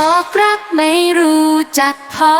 บอกรักไม่รู้จักพอ